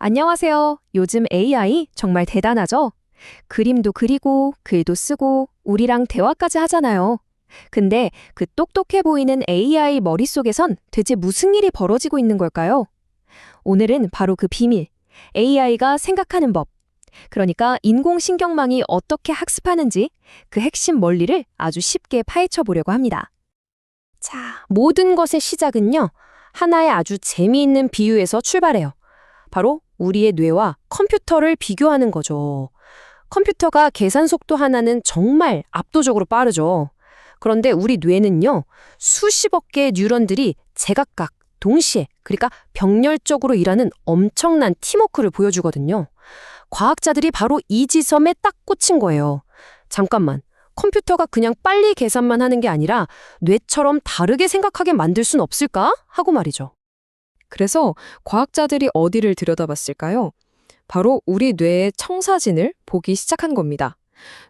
안녕하세요. 요즘 AI 정말 대단하죠? 그림도 그리고 글도 쓰고 우리랑 대화까지 하잖아요. 근데 그 똑똑해 보이는 AI 머릿속에선 대체 무슨 일이 벌어지고 있는 걸까요? 오늘은 바로 그 비밀, AI가 생각하는 법, 그러니까 인공신경망이 어떻게 학습하는지 그 핵심 원리를 아주 쉽게 파헤쳐 보려고 합니다. 자, 모든 것의 시작은요, 하나의 아주 재미있는 비유에서 출발해요. 바로 우리의 뇌와 컴퓨터를 비교하는 거죠. 컴퓨터가 계산 속도 하나는 정말 압도적으로 빠르죠. 그런데 우리 뇌는요, 수십억 개의 뉴런들이 제각각 동시에, 그러니까 병렬적으로 일하는 엄청난 팀워크를 보여주거든요. 과학자들이 바로 이 지점에 딱 꽂힌 거예요. 잠깐만. 컴퓨터가 그냥 빨리 계산만 하는 게 아니라 뇌처럼 다르게 생각하게 만들 순 없을까? 하고 말이죠. 그래서 과학자들이 어디를 들여다봤을까요? 바로 우리 뇌의 청사진을 보기 시작한 겁니다.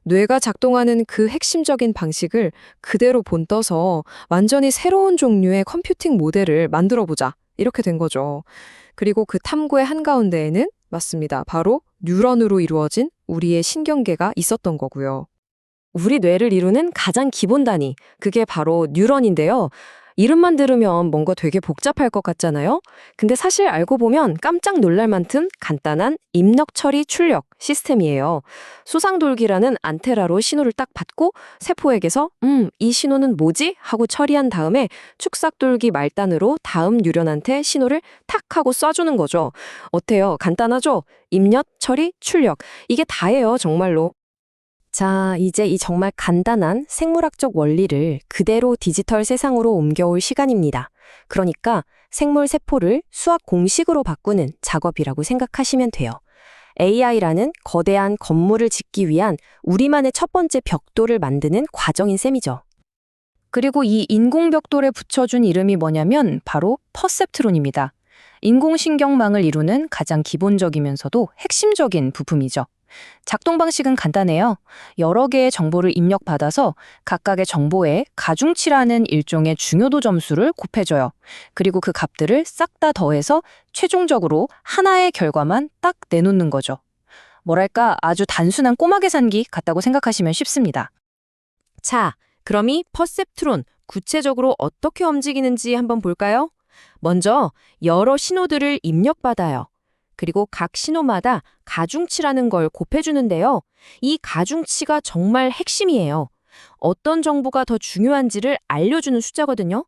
뇌가 작동하는 그 핵심적인 방식을 그대로 본떠서 완전히 새로운 종류의 컴퓨팅 모델을 만들어 보자. 이렇게 된 거죠. 그리고 그 탐구의 한가운데에는 맞습니다. 바로 뉴런으로 이루어진 우리의 신경계가 있었던 거고요. 우리 뇌를 이루는 가장 기본 단위, 그게 바로 뉴런인데요. 이름만 들으면 뭔가 되게 복잡할 것 같잖아요? 근데 사실 알고 보면 깜짝 놀랄 만큼 간단한 입력 처리 출력 시스템이에요. 수상돌기라는 안테라로 신호를 딱 받고 세포에게서 음, 이 신호는 뭐지? 하고 처리한 다음에 축삭돌기 말단으로 다음 뉴런한테 신호를 탁 하고 쏴주는 거죠. 어때요? 간단하죠? 입력, 처리, 출력. 이게 다예요, 정말로. 자, 이제 이 정말 간단한 생물학적 원리를 그대로 디지털 세상으로 옮겨올 시간입니다. 그러니까 생물 세포를 수학 공식으로 바꾸는 작업이라고 생각하시면 돼요. AI라는 거대한 건물을 짓기 위한 우리만의 첫 번째 벽돌을 만드는 과정인 셈이죠. 그리고 이 인공 벽돌에 붙여준 이름이 뭐냐면 바로 퍼셉트론입니다. 인공신경망을 이루는 가장 기본적이면서도 핵심적인 부품이죠. 작동 방식은 간단해요. 여러 개의 정보를 입력받아서 각각의 정보에 가중치라는 일종의 중요도 점수를 곱해줘요. 그리고 그 값들을 싹 다 더해서 최종적으로 하나의 결과만 딱 내놓는 거죠. 뭐랄까 아주 단순한 꼬마 계산기 같다고 생각하시면 쉽습니다. 자, 그럼 이 퍼셉트론 구체적으로 어떻게 움직이는지 한번 볼까요? 먼저 여러 신호들을 입력받아요. 그리고 각 신호마다 가중치라는 걸 곱해주는데요. 이 가중치가 정말 핵심이에요. 어떤 정보가 더 중요한지를 알려주는 숫자거든요.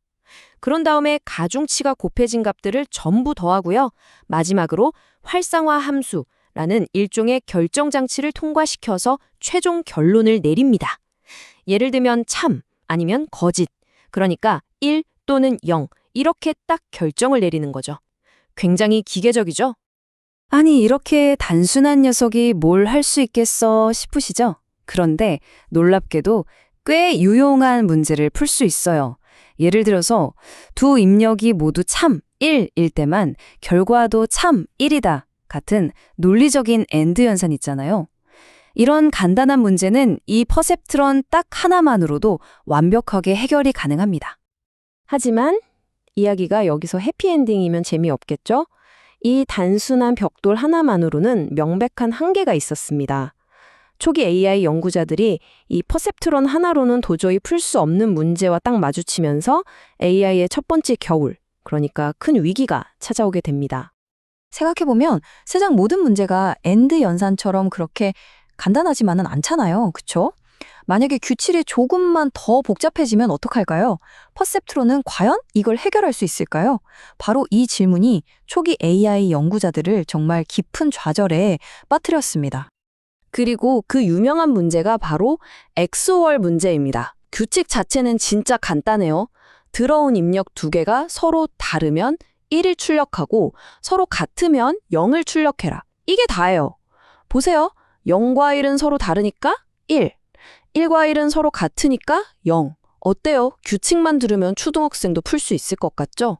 그런 다음에 가중치가 곱해진 값들을 전부 더하고요. 마지막으로 활성화 함수라는 일종의 결정장치를 통과시켜서 최종 결론을 내립니다. 예를 들면 참 아니면 거짓, 그러니까 1 또는 0 이렇게 딱 결정을 내리는 거죠. 굉장히 기계적이죠? 아니, 이렇게 단순한 녀석이 뭘 할 수 있겠어 싶으시죠? 그런데 놀랍게도 꽤 유용한 문제를 풀 수 있어요. 예를 들어서 두 입력이 모두 참 1일 때만 결과도 참 1이다 같은 논리적인 엔드 연산 있잖아요. 이런 간단한 문제는 이 퍼셉트론 딱 하나만으로도 완벽하게 해결이 가능합니다. 하지만 이야기가 여기서 해피엔딩이면 재미없겠죠? 이 단순한 벽돌 하나만으로는 명백한 한계가 있었습니다. 초기 AI 연구자들이 이 퍼셉트론 하나로는 도저히 풀 수 없는 문제와 딱 마주치면서 AI의 첫 번째 겨울, 그러니까 큰 위기가 찾아오게 됩니다. 생각해보면 세상 모든 문제가 엔드 연산처럼 그렇게 간단하지만은 않잖아요. 그쵸? 만약에 규칙이 조금만 더 복잡해지면 어떡할까요? 퍼셉트론은 과연 이걸 해결할 수 있을까요? 바로 이 질문이 초기 AI 연구자들을 정말 깊은 좌절에 빠뜨렸습니다. 그리고 그 유명한 문제가 바로 XOR 문제입니다. 규칙 자체는 진짜 간단해요. 들어온 입력 두 개가 서로 다르면 1을 출력하고 서로 같으면 0을 출력해라. 이게 다예요. 보세요. 0과 1은 서로 다르니까 1. 1과 1은 서로 같으니까 0. 어때요? 규칙만 들으면 초등학생도 풀 수 있을 것 같죠?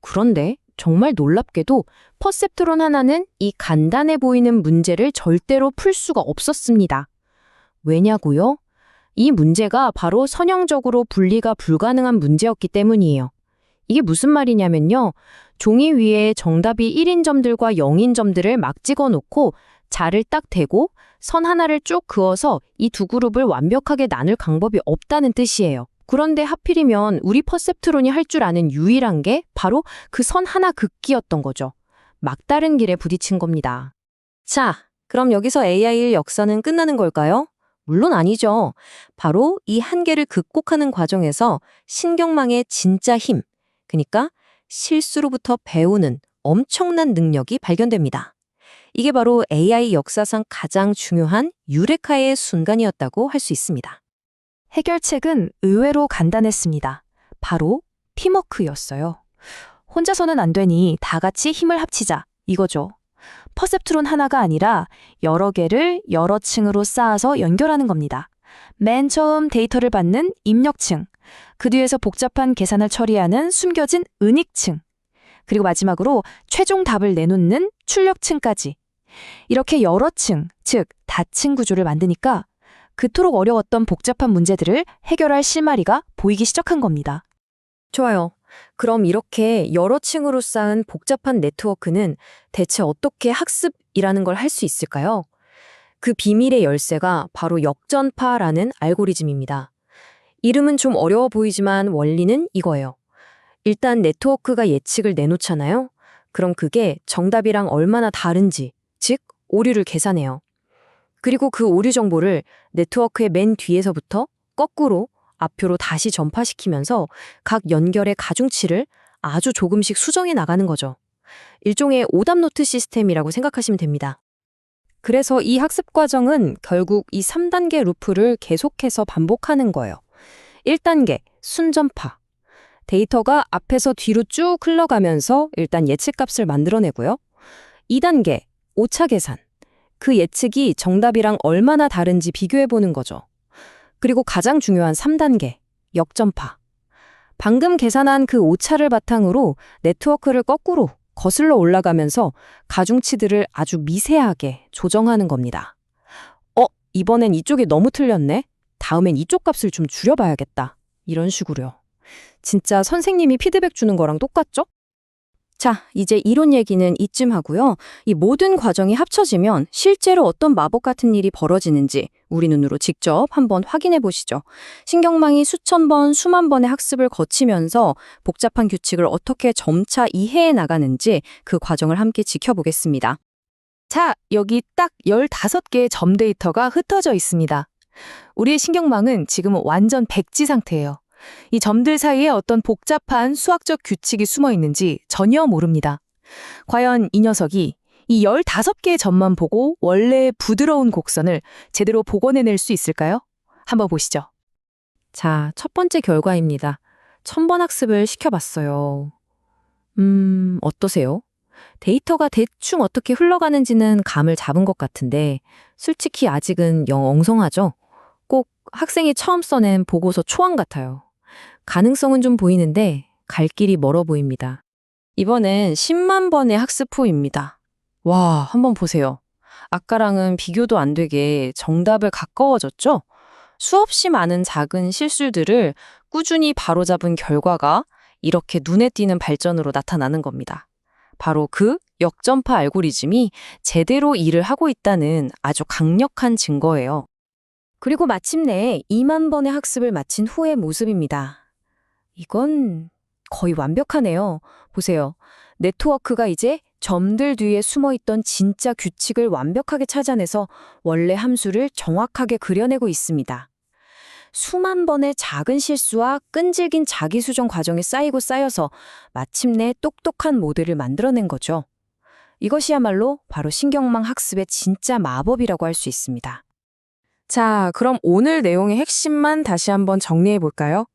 그런데 정말 놀랍게도 퍼셉트론 하나는 이 간단해 보이는 문제를 절대로 풀 수가 없었습니다. 왜냐고요? 이 문제가 바로 선형적으로 분리가 불가능한 문제였기 때문이에요. 이게 무슨 말이냐면요. 종이 위에 정답이 1인 점들과 0인 점들을 막 찍어 놓고 자를 딱 대고 선 하나를 쭉 그어서 이 두 그룹을 완벽하게 나눌 방법이 없다는 뜻이에요. 그런데 하필이면 우리 퍼셉트론이 할 줄 아는 유일한 게 바로 그 선 하나 긋기였던 거죠. 막다른 길에 부딪힌 겁니다. 자, 그럼 여기서 AI의 역사는 끝나는 걸까요? 물론 아니죠. 바로 이 한계를 극복하는 과정에서 신경망의 진짜 힘, 그러니까 실수로부터 배우는 엄청난 능력이 발견됩니다. 이게 바로 AI 역사상 가장 중요한 유레카의 순간이었다고 할 수 있습니다. 해결책은 의외로 간단했습니다. 바로 팀워크였어요. 혼자서는 안 되니 다 같이 힘을 합치자. 이거죠. 퍼셉트론 하나가 아니라 여러 개를 여러 층으로 쌓아서 연결하는 겁니다. 맨 처음 데이터를 받는 입력층, 그 뒤에서 복잡한 계산을 처리하는 숨겨진 은익층, 그리고 마지막으로 최종 답을 내놓는 출력층까지. 이렇게 여러 층, 즉 다층 구조를 만드니까 그토록 어려웠던 복잡한 문제들을 해결할 실마리가 보이기 시작한 겁니다. 좋아요. 그럼 이렇게 여러 층으로 쌓은 복잡한 네트워크는 대체 어떻게 학습이라는 걸 할 수 있을까요? 그 비밀의 열쇠가 바로 역전파라는 알고리즘입니다. 이름은 좀 어려워 보이지만 원리는 이거예요. 일단 네트워크가 예측을 내놓잖아요. 그럼 그게 정답이랑 얼마나 다른지, 즉 오류를 계산해요. 그리고 그 오류 정보를 네트워크의 맨 뒤에서부터 거꾸로 앞표로 다시 전파시키면서 각 연결의 가중치를 아주 조금씩 수정해 나가는 거죠. 일종의 오답노트 시스템이라고 생각하시면 됩니다. 그래서 이 학습 과정은 결국 이 3단계 루프를 계속해서 반복하는 거예요. 1단계, 순전파. 데이터가 앞에서 뒤로 쭉 흘러가면서 일단 예측값을 만들어내고요. 2단계, 오차 계산. 그 예측이 정답이랑 얼마나 다른지 비교해보는 거죠. 그리고 가장 중요한 3단계, 역전파. 방금 계산한 그 오차를 바탕으로 네트워크를 거꾸로 거슬러 올라가면서 가중치들을 아주 미세하게 조정하는 겁니다. 어, 이번엔 이쪽이 너무 틀렸네? 다음엔 이쪽 값을 좀 줄여봐야겠다. 이런 식으로요. 진짜 선생님이 피드백 주는 거랑 똑같죠? 자, 이제 이론 얘기는 이쯤 하고요. 이 모든 과정이 합쳐지면 실제로 어떤 마법 같은 일이 벌어지는지 우리 눈으로 직접 한번 확인해 보시죠. 신경망이 수천 번, 수만 번의 학습을 거치면서 복잡한 규칙을 어떻게 점차 이해해 나가는지 그 과정을 함께 지켜보겠습니다. 자, 여기 딱 15개의 점 데이터가 흩어져 있습니다. 우리의 신경망은 지금 완전 백지 상태예요. 이 점들 사이에 어떤 복잡한 수학적 규칙이 숨어 있는지 전혀 모릅니다. 과연 이 녀석이 이 15개의 점만 보고 원래의 부드러운 곡선을 제대로 복원해낼 수 있을까요? 한번 보시죠. 자, 첫 번째 결과입니다. 천번 학습을 시켜봤어요. 음, 어떠세요? 데이터가 대충 어떻게 흘러가는지는 감을 잡은 것 같은데, 솔직히 아직은 영 엉성하죠? 꼭 학생이 처음 써낸 보고서 초안 같아요. 가능성은 좀 보이는데, 갈 길이 멀어 보입니다. 이번엔 10만 번의 학습 후입니다. 와, 한번 보세요. 아까랑은 비교도 안 되게 정답을 가까워졌죠? 수없이 많은 작은 실수들을 꾸준히 바로잡은 결과가 이렇게 눈에 띄는 발전으로 나타나는 겁니다. 바로 그 역전파 알고리즘이 제대로 일을 하고 있다는 아주 강력한 증거예요. 그리고 마침내 2만 번의 학습을 마친 후의 모습입니다. 이건 거의 완벽하네요. 보세요. 네트워크가 이제 점들 뒤에 숨어 있던 진짜 규칙을 완벽하게 찾아내서 원래 함수를 정확하게 그려내고 있습니다. 수만 번의 작은 실수와 끈질긴 자기수정 과정이 쌓이고 쌓여서 마침내 똑똑한 모델을 만들어낸 거죠. 이것이야말로 바로 신경망 학습의 진짜 마법이라고 할 수 있습니다. 자, 그럼 오늘 내용의 핵심만 다시 한번 정리해 볼까요?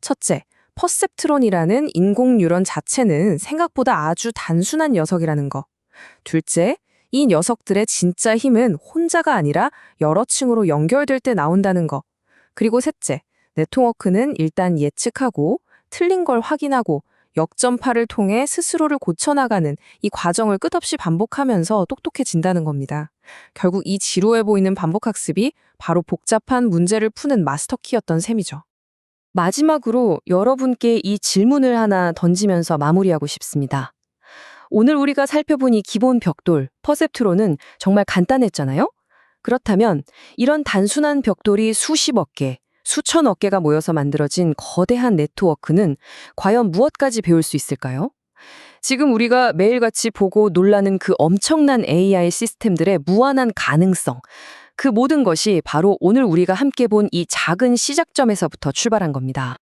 첫째, 퍼셉트론이라는 인공 뉴런 자체는 생각보다 아주 단순한 녀석이라는 거. 둘째, 이 녀석들의 진짜 힘은 혼자가 아니라 여러 층으로 연결될 때 나온다는 거. 그리고 셋째, 네트워크는 일단 예측하고 틀린 걸 확인하고 역전파를 통해 스스로를 고쳐나가는 이 과정을 끝없이 반복하면서 똑똑해진다는 겁니다. 결국 이 지루해 보이는 반복학습이 바로 복잡한 문제를 푸는 마스터키였던 셈이죠. 마지막으로 여러분께 이 질문을 하나 던지면서 마무리하고 싶습니다. 오늘 우리가 살펴본 이 기본 벽돌, 퍼셉트론은 정말 간단했잖아요? 그렇다면 이런 단순한 벽돌이 수십억 개, 수천억 개가 모여서 만들어진 거대한 네트워크는 과연 무엇까지 배울 수 있을까요? 지금 우리가 매일같이 보고 놀라는 그 엄청난 AI 시스템들의 무한한 가능성, 그 모든 것이 바로 오늘 우리가 함께 본 이 작은 시작점에서부터 출발한 겁니다.